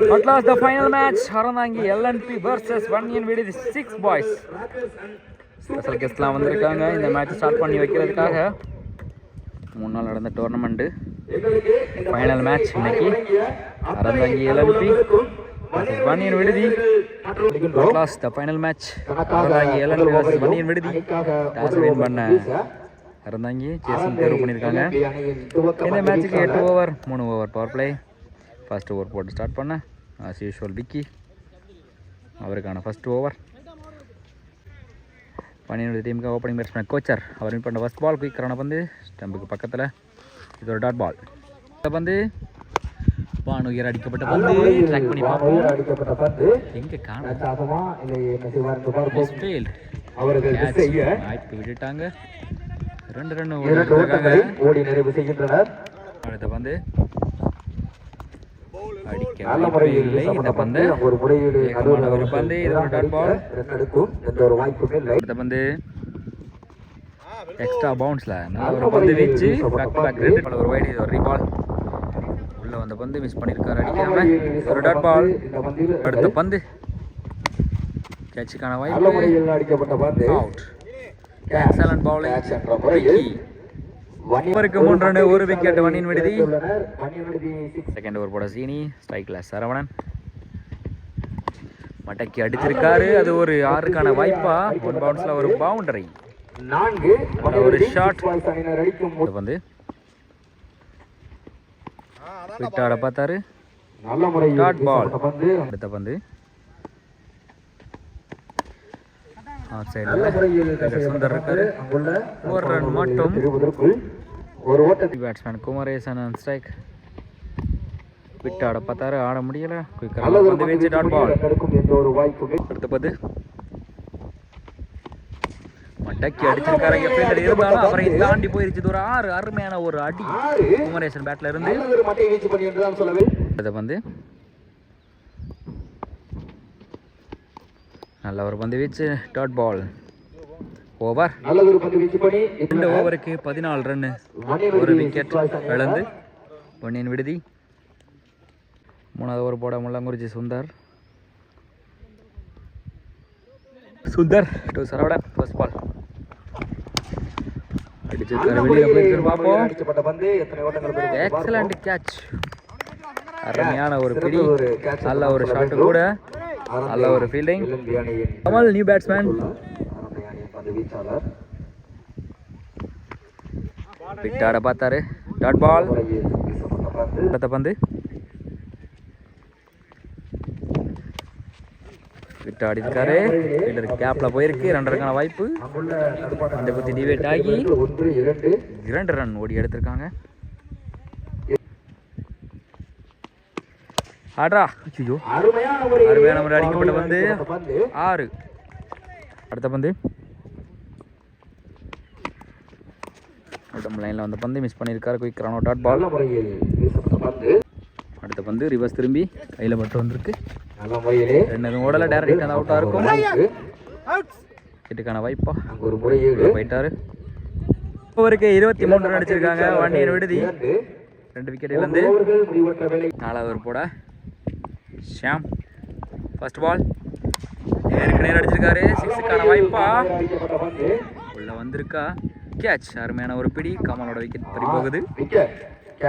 At last the final match Aranthangi LNP vs Vanniyan Viduthi six boys special கெஸ்ட்லாம் வந்திருக்காங்க. இந்த match start பண்ணி வைக்கிறதுக்காக. மூணு நாள் நடந்த டோர்னமெண்ட்டு ஃபைனல் மேட்ச் இன்னைக்கு. Aranthangi LNP Vanniyan Viduthi loss the final match Aranthangi LNP vs Vanniyan Viduthi toss win பண்ண அறந்தாங்கி ஜேசன் தேர்வு பண்ணியிருக்காங்க. இந்த மேட்ச்சுக்கு எட்டு ஓவர் மூணு over power play first over போட்டு ஸ்டார்ட் பண்ண. ஆஸ் யூஷுவல் விக்கி அவருக்கான ஃபர்ஸ்ட் ஓவர் பன்னிரெண்டு டீமுக்கு ஓப்பனிங் பேட்ஸ்மேன் கோச்சர் அவர் வின் பண்ண ஃபர்ஸ்ட் பால் குயிக்கரான பந்து ஸ்டம்புக்கு பக்கத்தில் இது ஒரு டாட் பால் இந்த பந்து பானுயர் அடிக்கப்பட்ட பந்து. ட்ராக் பண்ணி பார்ப்போம். அடிக்கப்பட்ட பந்து. எங்கே காண சாதமா இல்லை என்ன செய்வார் பார்ப்போம். ஃபெயில்ட் அவர்கள் செய்ய வாய்ப்பு விட்டுட்டாங்க. ரெண்டு ரன் ஓடி நிறைவு செய்கின்றனர். அடுத்த பந்து நல்ல முறையில் இந்த பந்து ஒரு முறையீடு வேகமான ஒரு பந்து இது ஒரு டாட் பால் ரன் எடுக்கும் எந்த ஒரு வாய்ப்பும் இல்லை. அடுத்த பந்து எக்ஸ்ட்ரா பவுன்ஸ்ல நல்ல ஒரு பந்து வீச்சு. பேக் டு பேக் ரெண்டு ஒரு வைடு இது ஒரு ரீபால் உள்ள வந்த பந்து மிஸ் பண்ணிருக்காரு அடிக்காம. ஒரு டாட் பால் அடுத்த பந்து. கேட்சுக்கான வாய்ப்பு. அடிக்கப்பட்ட பந்து. அவுட் எக்ஸலன்ட் பவுலிங் Catch என்ற முறையில் வன்னியர் ஓவருக்கு மூன்று ரன் ஒரு விக்கெட் வண்ணின் விடுதி. செகண்ட் ஓவர் போட சீனி ஸ்ட்ரைக்ல சரவணன். மடக்கி அடிச்சிருக்காரு அது ஒரு ஆறுக்கான வாய்ப்பா. ஒன் பவுன்ஸ்ல ஒரு பவுண்டரி ஒரு இது வந்து விட்டாட பார்த்தாரு. வீசப்பட்ட பந்து. அடுத்த பந்து. ஆஃப் சைடில் சுந்தர் இருக்காரு. ஒரு run மட்டும். ஒரு ஓட்டத்தில் பேட்ஸ்மேன் குமரேசன் அண்ட் ஸ்ட்ரைக் விட்டாட பார்த்தாரு. ஆட முடியல. குயிக்கராக வந்து வச்சு டாட் பால் அடுத்த அடிச்சிருக்காரு. இருந்தாலும் அவரை தாண்டி போயிருச்சு. ஒரு ஆறு. அருமையான ஒரு அடி. குமரேசன் பேட்ல இருந்து. அடுத்த பந்து. நல்ல ஒரு பந்து வீச்சு டாட் பால் ஓவர் ரெண்டு ஓவருக்கு பதினாலு ரன்னு ஒரு விக்கெட் இழந்து பொன்னியின் விடுதி. மூணாவது ஓவர் போட Mullangurichi Sundar. Sundar to Saravanan first ball excellent catch அருமையான ஒரு பிடி. நல்ல ஒரு சொல்ல ஷாட் வேண்டும். கூட. நல்ல ஒரு ஃபீல்டிங் கமல் நியூ பேட்ஸ்மேன் வீச்சாளர் விட்டாட பார்த்தாரு. டாட் பால் அடுத்த பந்து. விட்டு ஆடிருக்காரு ஃபீல்டர் கேப்ல போயிருக்கு. ரெண்டரைக்கான வாய்ப்பு. அந்த குத்தி டிவேட் ஆகி இரண்டு. ரன் ஓடி எடுத்திருக்காங்க. ஆட்ரா ஐயோ அருமையான முறை அடிக்கப்பட்ட பந்து. ஆறு. அடுத்த பந்து. அடுத்த லைனில் வந்த பந்து மிஸ் பண்ணியிருக்காரு. குயிக் ரன் டாட் பால் அடுத்த பந்து ரிவர்ஸ் திரும்பி கையில் மட்டும் வந்திருக்கு. ரெண்டு ஓடல டேரக்ட் அந்த அவுட்டாக இருக்கும். கிட்டுக்கான வாய்ப்பா. ஒரு உள்ள போயிட்டாரு. ஓவருக்கு இருபத்தி மூணு ரன் அடிச்சிருக்காங்க. வண்டியர் விடுதி இரண்டு. ரெண்டு விக்கெட் இழந்து. நாலாவது ஒரு போட. ஷியாம் ஃபர்ஸ்ட் பால் நேர் அடிச்சிருக்காரு. சிக்ஸுக்கான வாய்ப்பா. உள்ள வந்திருக்கா. கேட்ச் அருமையான ஒரு பிடி. கமலோட விக்கெட் பறி போகுது.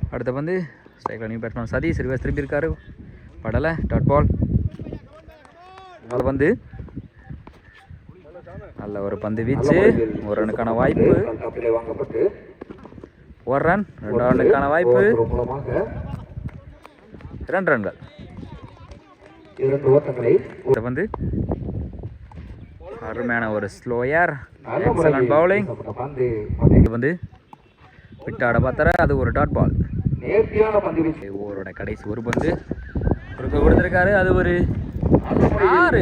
அடுத்த பந்து. ஸ்ட்ரைக்கில் நியூ பேட்ஸ்மேன் சதீஷ் ரிவர்ஸ் திரும்பி இருக்காரு. படலை. டாட் பால் நல்ல பந்து. நல்ல ஒரு பந்து வீச்சு. ஒரு ரனுக்கான வாய்ப்பு. ஒரு ரன். ரெண்டு ரனுக்கான வாய்ப்பு. இரண்டு ரன்கள். இரண்டு ஓட்டங்களை பந்து அருமையான ஒரு ஸ்லோயர் முறையில் பவுலிங் இது வந்து விட்டாட பார்த்தார அது ஒரு டாட் பால் ஓவரோட கடைசி ஒரு பந்து குறுக்க கொடுத்துருக்காரு. அது ஒரு ஆறு.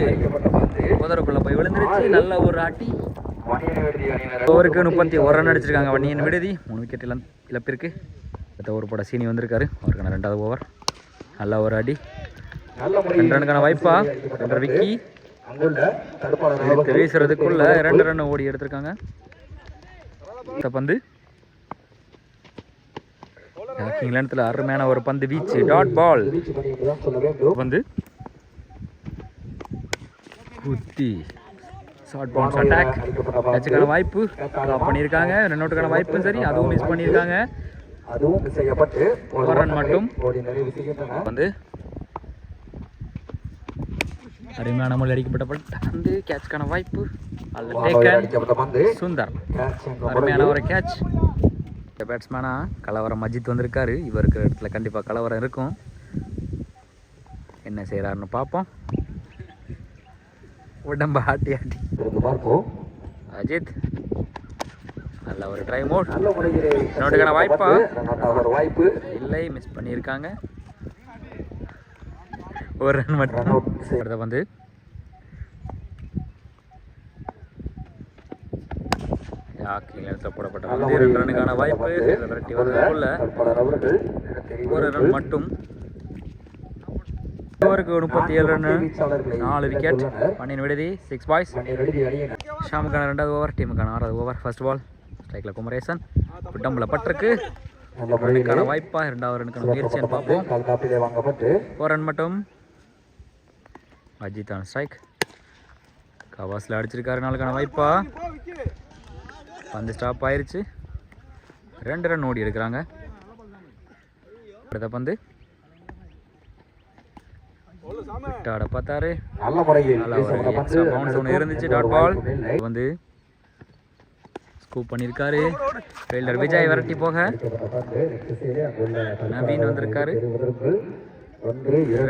புதருக்குள்ள போய் விழுந்துருச்சு. நல்ல ஒரு அணியினர். ஓவருக்கு முப்பத்தி ஒரு ரன் அடிச்சிருக்காங்க வன்னியன் விடுதி. மூணு விக்கெட் இழப்பிற்கு. அடுத்த ஓவர் போட சீனி வந்திருக்காரு. அவருக்கான ரெண்டாவது ஓவர் நல்ல ஒரு அடி. ரெண்டு ரனுக்கான வாய்ப்பா? ரெண்டரை விக்கி. வீசுறதுக்குள்ள ரெண்டு ரன் ஓடி எடுத்திருக்காங்க. இந்த பந்து. இங்கிலாந்துல அருமையான ஒரு பந்து வீச்சு. டாட் பால் வந்து குத்தி. ஷார்ட் பவுன்ஸ் அட்டாக் கேட்சுக்கான வாய்ப்பு. பண்ணியிருக்காங்க. ரன் வாய்ப்பும் சரி. அதுவும் மிஸ் பண்ணியிருக்காங்க. அதுவும் ஒரு run மட்டும். வந்து அருமையான முறையில் அடிக்கப்பட்ட பட் வந்து கேட்சுக்கான வாய்ப்பு. பந்து. சுந்தர். அருமையான ஒரு கேட்ச் இந்த பேட்ஸ்மேனா கலவரம் அஜித் வந்திருக்காரு. இவர் இருக்கிற இடத்துல கண்டிப்பாக கலவரம் இருக்கும். என்ன செய்கிறாருன்னு பார்ப்போம். உடம்ப ஆட்டி ஆட்டி. பார்ப்போம். அஜித் நல்ல ஒரு ட்ரை மோட் நோட்டுக்கான வாய்ப்பா? ஒரு வாய்ப்பு. இல்லை மிஸ் பண்ணியிருக்காங்க. ஒரு ரன் மட்டும். வந்து. யாக்கிங் இடத்துல போடப்பட்ட வந்து முறையில் ரெண்டு ரனுக்கான வாய்ப்பு. விரட்டி ஒரு ரன் மட்டும். ஓவருக்கு முப்பத்தி ஏழு ரன் நாலு விக்கெட். பன்னின் விடுதி சிக்ஸ் பாய்ஸ் ஷாமுக்கான ரெண்டாவது ஓவர் டீமுக்கான ஆறாவது ஓவர் ஃபர்ஸ்ட் பால் ஸ்ட்ரைக்கில் குமரேசன். விட்டம்பில் பட்டிருக்கு. ரனுக்கான வாய்ப்பா இரண்டாவது ரனுக்கான முயற்சின்னு பார்ப்போம். ஒரு ரன் மட்டும். Ajith on strike. கவாஸில் அடிச்சிருக்காரு நாளுக்கான வாய்ப்பா. பந்து ஸ்டாப் ஆயிருச்சு. ரெண்டு ரன் ஓடி எடுக்கிறாங்க. அடுத்த பந்து. விட்டாட பார்த்தாரு. பவுன்ஸ் ஒன்று இருந்துச்சு டாட் பால். வந்து ஸ்கூப் பண்ணியிருக்காரு ஃபீல்டர் விஜய் விரட்டி போக. நவீன் வந்திருக்காரு.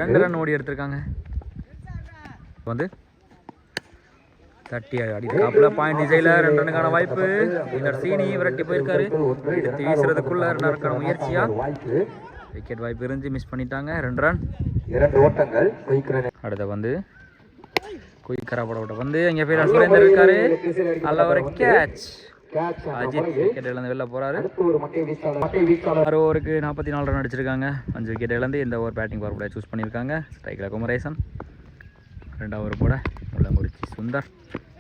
ரெண்டு ரன் ஓடி எடுத்திருக்காங்க. வந்து தட்டி காப்பில் பாயிண்ட் டிசைல ரெண்டு ரனுக்கான வாய்ப்பு. இந்த சீனி விரட்டி போயிருக்காரு. எடுத்து வீசுறதுக்குள்ள ரன்னுக்கான முயற்சியா? விக்கெட் வாய்ப்பு இருந்து மிஸ் பண்ணிட்டாங்க. ரெண்டு ரன் இரண்டு ஓட்டங்கள் அடுத்த வந்து குயிக்கரா போட வந்து அங்கே போய் சுரேந்தர் இருக்காரு. நல்ல ஒரு கேட்ச் அஜித் விக்கெட் இழந்து வெளில போறாரு. ஒரு ஆறு ஓவருக்கு நாற்பத்தி நாலு ரன் அடிச்சிருக்காங்க. அஞ்சு விக்கெட் இழந்து இந்த ஓவர் பேட்டிங் பவர் சூஸ் பண்ணியிருக்காங்க. ஸ்ட்ரைக்கில் குமரேசன். ரெண்டாவது ஓவர் போட. முள்ளங்குறிச்சி சுந்தர்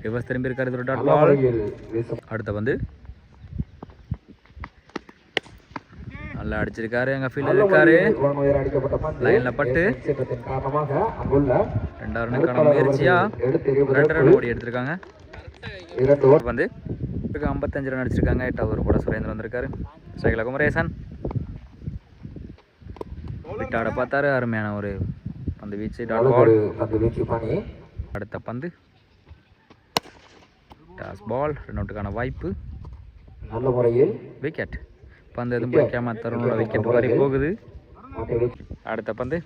ரிவர்ஸ் திரும்பி இருக்காரு ஒரு டாட் நல்ல பால் அடுத்த வந்து நல்லா அடிச்சிருக்காரு. எங்கள் ஃபீல்டர் நல்ல இருக்காரு. ஒரு லைன்ல பட்டு. ரெண்டாவது ரனுக்கான முயற்சியா? ரெண்டு ரன் ஓடி எடுத்திருக்காங்க. வந்து ஐம்பத்தஞ்சு ரன் அடிச்சிருக்காங்க. எட்டாவது ஓவர் போட சுரேந்தர் வந்திருக்காரு. ஸ்ட்ரைக்கில் குமரேசன் விட்டாட பார்த்தாரு. அருமையான ஒரு பந்து வீச்சு டாட் நல்ல பால் ஒரு பந்து வீச்சு பணி அடுத்த பந்து. டாஸ் பால் ரன் அவுட்டுக்கான வாய்ப்பு. நல்ல முறையில் விக்கெட் பந்து எதுவும் பிடிக்காம தருணோட விக்கெட் வரை போகுது. அடுத்த பந்து.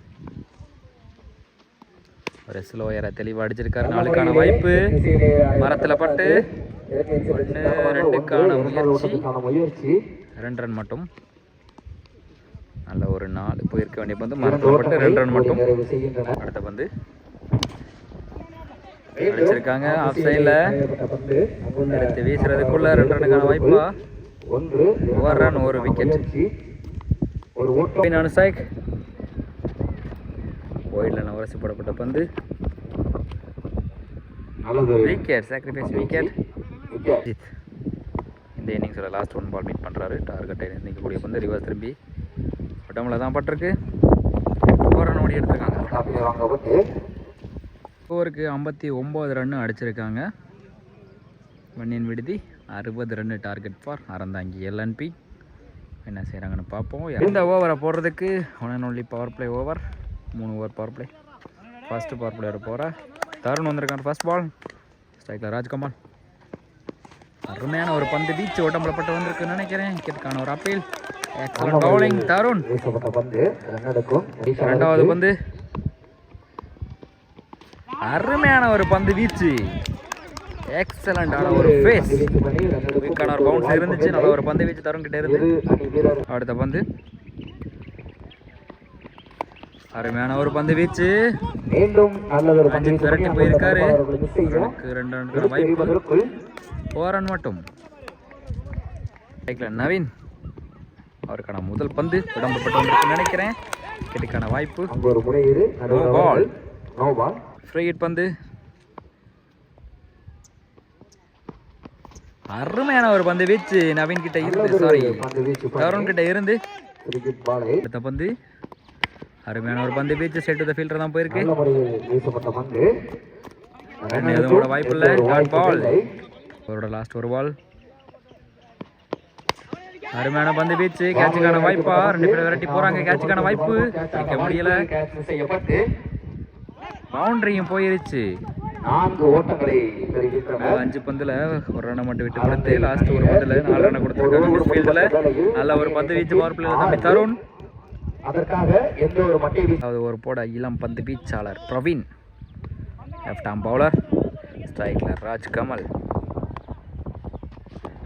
ஒரு ஸ்லோயரை தெளிவாக அடிச்சிருக்காரு. நாளுக்கான வாய்ப்பு. மரத்தில் பட்டு. ஒன்று ரெண்டுக்கான முயற்சி. ரெண்டு ரன் மட்டும். ஒரு நாலு போயிருக்க வேண்டிய பந்து. மரத்தில் பட்டு ரெண்டு ரன் மட்டும். அடுத்த பந்து. அடிச்சிருக்காங்க. ஆஃப் சைடில் எடுத்து வீசுறதுக்குள்ள ரெண்டு ரனுக்கான வாய்ப்பா? ஒரு ரன் ஒரு விக்கெட் ஒரு ஸ்ட்ரைக் ஒயிடில் நவரசி போடப்பட்ட பந்து. விக்கெட் சாக்ரிஃபைஸ் விக்கெட் இந்த இன்னிங்ஸோட லாஸ்ட் ஒன் பால் மீட் பண்ணுறாரு டார்கெட்டை நிற்கக்கூடிய பந்து. ரிவர்ஸ் திரும்பி. உடம்புல தான் பட்டிருக்கு. ஒரு ரன் ஓடி எடுத்திருக்காங்க ஓவருக்கு ஐம்பத்தி ஒம்பது ரன்னு அடிச்சிருக்காங்க. வன்னியன் விடுதி அறுபது run target for Aranthangi LNP என்ன செய்கிறாங்கன்னு பார்ப்போம். இந்த ஓவரை போடுறதுக்கு? One and only power play over மூணு over power play first power player போகிற தருண் வந்திருக்காங்க ஃபர்ஸ்ட் பால் ஸ்ட்ரைக்கில் ராஜ்கமல் அருமையான ஒரு பந்து வீச்சு பட்டு வந்திருக்குன்னு நினைக்கிறேன். விக்கெட்டுக்கான ஒரு அப்பீல் பவுலிங் தருண் வீசப்பட்ட பந்து. அருமையான ஒரு பந்து வீச்சு. எக்ஸலண்டான ஒரு ஃபேஸ் வீக்கான ஒரு பவுன்ஸ் இருந்துச்சு. நல்ல ஒரு பந்து வீச்சு தருண் கிட்ட இருந்து. அடுத்த பந்து. அருமையான ஒரு பந்து வீச்சு. மீண்டும் நல்லதொரு பந்து விரட்டி போயிருக்காரு. ரெண்டு ரன் வாய்ப்பு மட்டும். நவீன். அவருக்கான முதல் பந்து விடம்பப்பட்டு நினைக்கிறேன். கிட்டுக்கான வாய்ப்பு. பால். ஃப்ரீ ஹிட் பந்து. அருமையான ஒரு பந்து வீச்சு நவீன் கிட்ட இருந்து. சாரி வீச்சு தருண் கிட்ட இருந்து. அடுத்த பந்து. அருமையான ஒரு பந்து பீச்சு செட் த ஃபீல்டர் தான் போயிருக்கு. எதுவும் வாய்ப்பு பால் இல்லை. அவரோட லாஸ்ட் ஒரு பால் அருமையான பந்து பீச்சு கேட்சுக்கான வாய்ப்பா. ரெண்டு பேரும் விரட்டி போறாங்க. கேட்சுக்கான வாய்ப்பு. அடிக்க முடியல. பவுண்டரியும் போயிருச்சு. அஞ்சு பந்துல ஒரு ரன்னை மட்டும் விட்டு கொடுத்து லாஸ்ட் ஒரு பந்துல நாலு ரன் கொடுத்துருக்காங்க நல்ல ஒரு பந்து வீச்சு பவர் பிளேயர் தம்பி தருண். அதற்காக ஒரு போட இளம் பந்து வீச்சாளர் Praveen. Left arm bowler striker Raj Kamal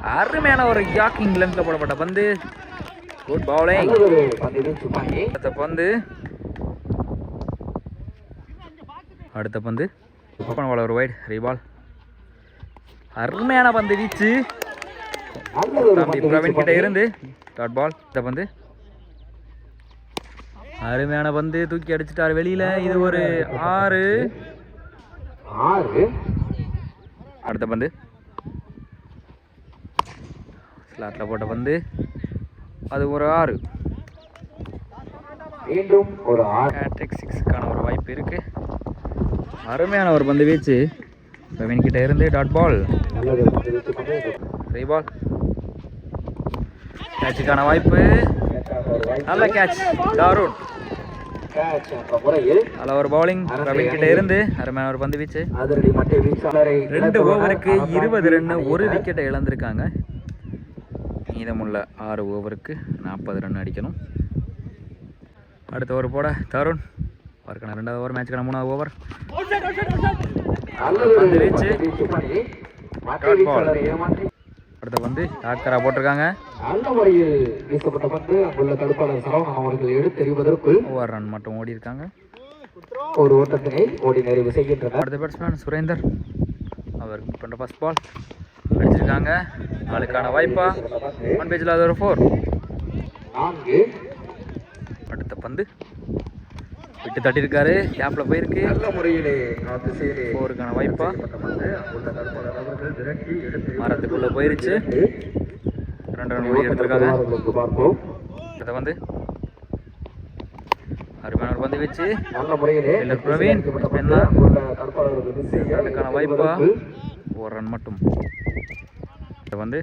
அருமையான ஒரு யாக்கிங் லென்த்ல போடப்பட்ட பந்து. குட் பவுலிங் அடுத்த பந்து. அடுத்த பந்து. ஓப்பன் பால் ஒரு வைட் ரீபால் அருமையான பந்து வீச்சு. தம்பி பிரவீன் கிட்ட இருந்து. டாட் பால் இந்த பந்து. அருமையான பந்து தூக்கி அடிச்சிட்டாரு வெளியில. இது ஒரு ஆறு. அடுத்த பந்து. ஸ்லாட்ல போட்ட பந்து. அது ஒரு ஆறு. மீண்டும் ஒரு ஹேட்ரிக் சிக்ஸுக்கான ஒரு வாய்ப்பு இருக்கு. அருமையான ஒரு பந்து வீச்சு. பிரவீன் கிட்ட இருந்து டாட் பால் ஃப்ரீ பால் கேட்சுக்கான வாய்ப்பு. நல்ல கேட்ச் தாரூன். நல்ல ஒரு பவுலிங் பிரவீன் கிட்ட இருந்து அருமையான ஒரு பந்து வீச்சு. ரெண்டு ஓவருக்கு இருபது ரன் தாண்டி ஒரு விக்கெட்டை இழந்திருக்காங்க. மீதமுள்ள ஆறு ஓவருக்கு நாற்பது ரன் அடிக்கணும். அடுத்த ஓவர் போட தருண். அவருக்கான ரெண்டாவது ஓவர் மேட்சுக்கான மூணாவது ஓவர். பந்து வீச்சு. அடுத்த பந்து டாக்கரா போட்டிருக்காங்க. நல்ல முறையில் வீசப்பட்ட பந்து. அங்குள்ள தடுப்பாளர் சரவணன் அவர்கள் எடுத்தெறிவதற்குள் ஓவர் ரன் மட்டும் ஓடி இருக்காங்க. ஒரு ஓட்டத்தினை ஓடி நிறைவு செய்கின்றனர். அடுத்த பேட்ஸ்மேன் சுரேந்தர். அவருக்கு பண்ணுற ஃபர்ஸ்ட் பால் அடிச்சிருக்காங்க. நாளுக்கான வாய்ப்பா? ஒன் பேஜில் அது ஒரு ஃபோர் அடுத்த பந்து. விட்டு தட்டியிருக்காரு. கேப்பில் போயிருக்கு. நல்ல முறையிலே ஃபோருக்கான வாய்ப்பா? மரத்துக்குள்ளே போயிருச்சு. ரெண்டு ரன் ஓடி எடுத்திருக்காங்க. அடுத்த பந்து. அருமையான ஒரு பந்து வச்சு. பிரவீன், அதுக்கான வாய்ப்பா? ஒரு ரன் மட்டும். அடுத்த பந்து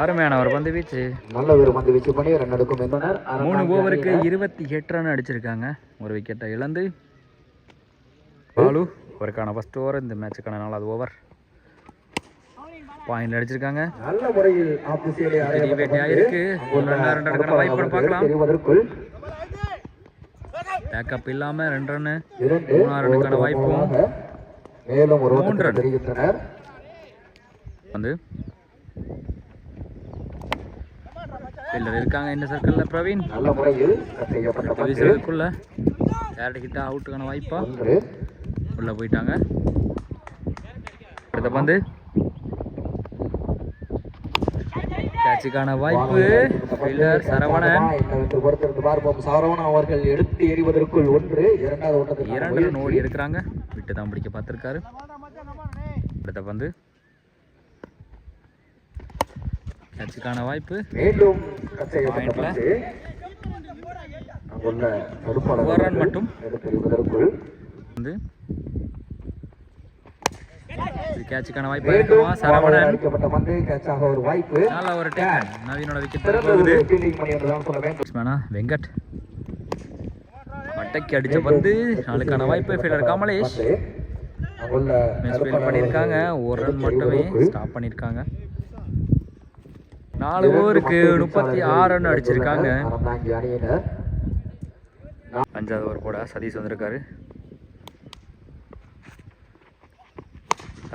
அருமையான ஒரு பந்து வீச்சு. நல்ல ஒரு பந்து வீச்சு பண்ணி ரன் என்பனர் மூணு ஓவருக்கு இருபத்தி எட்டு ரன் அடிச்சிருக்காங்க. ஒரு விக்கெட்டை இழந்து பாலு அவருக்கான ஃபர்ஸ்ட் ஓவர் இந்த மேட்சுக்கான நாலாவது ஓவர் பாயிண்ட் அடிச்சிருக்காங்க. நல்ல முறையில் ஒரு ரன் ரெண்டு ரன்னுக்கான வாய்ப்பு பார்க்கலாம். பேக்கப் இல்லாம ரெண்டு இரண்டு மூணாறு ரன்னுக்கான வாய்ப்பும் மேலும் ஒரு மூன்று ரன். வந்து. ஃபீல்டர் இருக்காங்க இந்த சர்க்கிளில் பிரவீன். நல்ல முறையில் வீசுறதுக்குள்ள டேரக்ட் கிட்ட அவுட்டுக்கான வாய்ப்பா? உள்ள போயிட்டாங்க. அடுத்த பந்து. கேட்சுக்கான வாய்ப்பு. ஃபீல்டர் சரவணன். பொறுத்திருந்து பார்ப்போம். சரவணன் அவர்கள் எடுத்து எறிவதற்குள் ஒன்று இரண்டாவது ஓட்டத்தில் இரண்டு ஓடி எடுக்கிறாங்க. விட்டு தான் பிடிக்க பார்த்துருக்காரு. அடுத்த பந்து. கேட்சுக்கான வாய்ப்பு. மீண்டும் பாயிண்ட்ல. மட்டும். வந்து கேட்சுக்கான வாய்ப்பு இருக்குமா? சரவணன். ஒரு வாய்ப்பு. நல்ல ஒரு டேக். நவீனோட விக்கெட் போகுது. பேட்ஸ்மேனா வெங்கட். மட்டைக்கு அடிச்ச பந்து. நாளுக்கான வாய்ப்பு ஃபீல்டர் கமலேஷ். தடுப்பாளர் பண்ணியிருக்காங்க. ஒரு ரன் மட்டுமே ஸ்டாப் பண்ணியிருக்காங்க. நாலு ஓவருக்கு முப்பத்தி ஆறு ரன் அடிச்சிருக்காங்க. அஞ்சாவது ஓவர் போட சதீஷ் வந்திருக்காரு.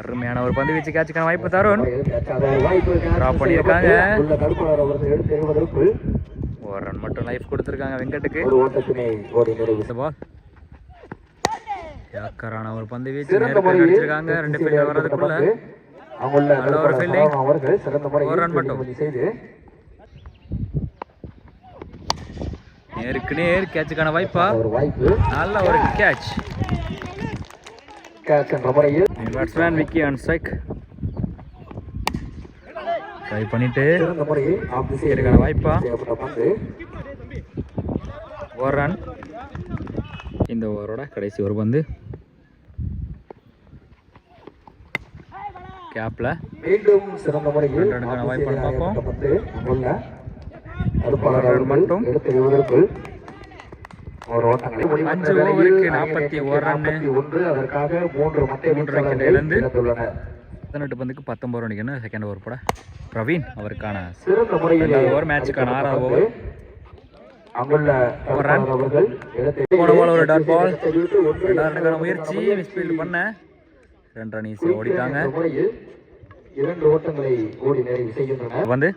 அருமையான ஒரு பந்து வீச்சு கேட்சுக்கான வாய்ப்பு தருண். Drop பண்ணியிருக்காங்க. ஒரு ரன் மட்டும் லைஃப் கொடுத்துருக்காங்க வெங்கட்டுக்கு. பால் யாக்கரான ஒரு பந்து வீச்சு முறையில் அடிச்சிருக்காங்க ரெண்டு பேர் வர்றதுக்குள்ள. அங்குள்ள அவர்கள் சிறந்த fielding செய்து நேருக்கு நேர் கேட்சுக்கான வாய்ப்பா. ஒரு வாய்ப்பு. நல்ல ஒரு கேட்ச் கேட்ச் என்ற முறையில். Batsman Vicky and strike try பண்ணிட்டு சிறந்த முறையில் வாய்ப்பா. ஒரு ரன் இந்த ஓவரோட கடைசி ஒரு பந்து. கேப்பில் மீண்டும் சிறந்த முறையில் திசையில் பார்ப்போம். ஒரு ரன் மட்டும். ஒரு அஞ்சு ஓவருக்கு அணியின் 41 எண்ணிக்கை ரன்னு. 41, அதற்காக மூன்று மட்டை மூன்று இழந்து. இழந்துள்ளனர் பதினெட்டு பந்துக்கு பத்தொம்பது ரன் செகண்ட் ஓவர் போட பிரவீன் அவருக்கான சிறந்த முறையில் over, match-க்கான ஆறாவது over. அங்குள்ள ஒரு போன ஒரு ரெண்டாவது ரன்னுக்கான முயற்சி மிஸ்ஃபீல்டு பண்ண ரெண்டு ஈஸியாக ஓடிட்டாங்க. இரண்டு ஓட்டங்களை ஓடி நிறைவு செய்கின்றனர் வந்து.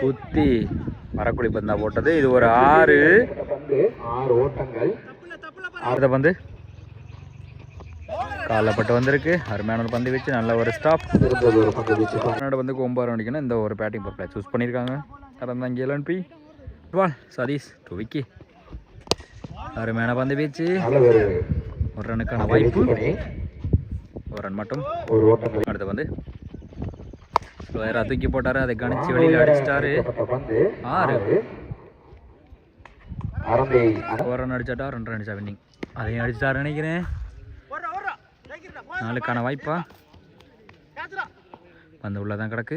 குத்தி மரக்குழி பந்தா போட்டது. இது ஒரு ஆறு. ஆறு ஓட்டங்கள். அடுத்த பந்து. காலில் பட்டு வந்திருக்கு. அருமையான ஒரு பந்து வச்சு. நல்ல ஒரு ஸ்டாப் வந்து ஒன்பது ரன் அடிக்கணும். இந்த ஒரு பேட்டிங் பர்பில் சூஸ் பண்ணியிருக்காங்க. இறந்தாங்க எலன் பி வால் சதீஷ் டு விக்கி அருமையான பந்து வீச்சு. ஒரு ரனுக்கான வாய்ப்பு. ஒரு ரன் மட்டும். அடுத்த வந்து ஸ்லோயராக தூக்கி போட்டாரு. அதை கணிச்சு வெளியில் அடிச்சிட்டாரு. பந்து. ஆறு. ஒரு ரன் அடிச்சாட்டா ரெண்டு ரன் அடிச்சா வின்னிங் அதையும் அடிச்சிட்டாரு நினைக்கிறேன். நாளுக்கான வாய்ப்பா. பந்து உள்ள தான் கிடக்கு.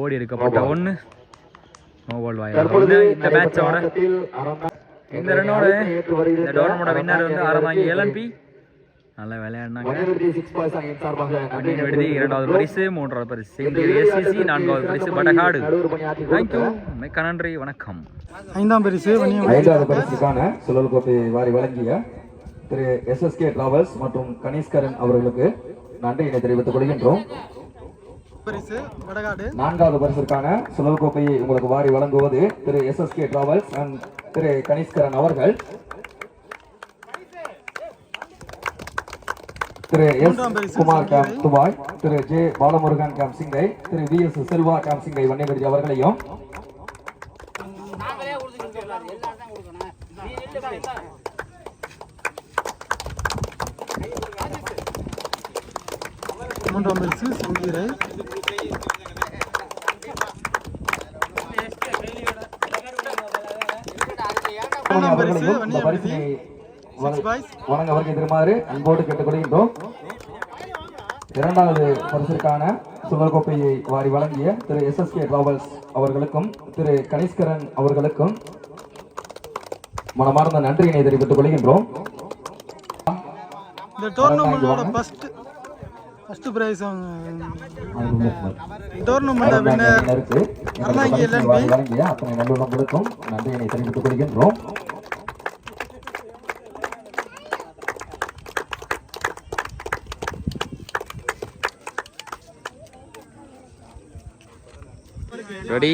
ஓடி எடுக்கப்பட்ட ஒன்று நோ பால் வாயில் இந்த மேட்சோட இந்த ரன்னோட? இந்த டோர்னமோட வின்னர் வந்து ஆரம்பாங்கி எல்என்பி நல்லா விளையாடினாங்க. அணியின் விடுதி இரண்டாவது பரிசு மூன்றாவது பரிசு. சிங்கிள் எஸ்சிசி நான்காவது பரிசு பணியாற்றி தேங்க்யூ மிக்க நன்றி வணக்கம். ஐந்தாம் பரிசு ஐந்தாவது பரிசுக்கான சுழல் கோப்பை வாரி வழங்கிய திரு எஸ் எஸ் கே டிராவல்ஸ் மற்றும் கணேஷ்கரன் அவர்களுக்கு நன்றியினை தெரிவித்துக் கொள்கின்றோம். பரிசு வடகாடு. நான்காவது பரிசிற்கான சுழல் கோப்பையை உங்களுக்கு வாரி வழங்குவது திரு S S K travels and திரு கணேஷ்கரன் அவர்கள். திரு எஸ் குமார் கேம் துபாய் திரு ஜே பாலமுருகன் கேம் சிங்கை திரு வி எஸ் செல்வா கேம் சிங்கை வன்னியபதி அவர்களையும். மூன்றாம் பரிசு சங்கீரை மூணாம் பரிசு அவர்களையும் இந்த பரிசினை வழங்க- வருகை தருமாறு அன்போடு கேட்டுக்கொள்கின்றோம். இரண்டாவது பரிசிற்கான சுழல் கோப்பையை வாரி வழங்கிய திரு எஸ் எஸ் கே டிராவல்ஸ் அவர்களுக்கும் திரு கணேஷ்கரன் அவர்களுக்கும் மனமார்ந்த நன்றியினை தெரிவித்துக் கொள்கின்றோம். First prize tournament winner Aranthangi. வாரி வழங்கிய அத்தனை நல்லுள்ளங்களுக்கும் நன்றியினை தெரிவித்துக் கொள்கின்றோம். ரெடி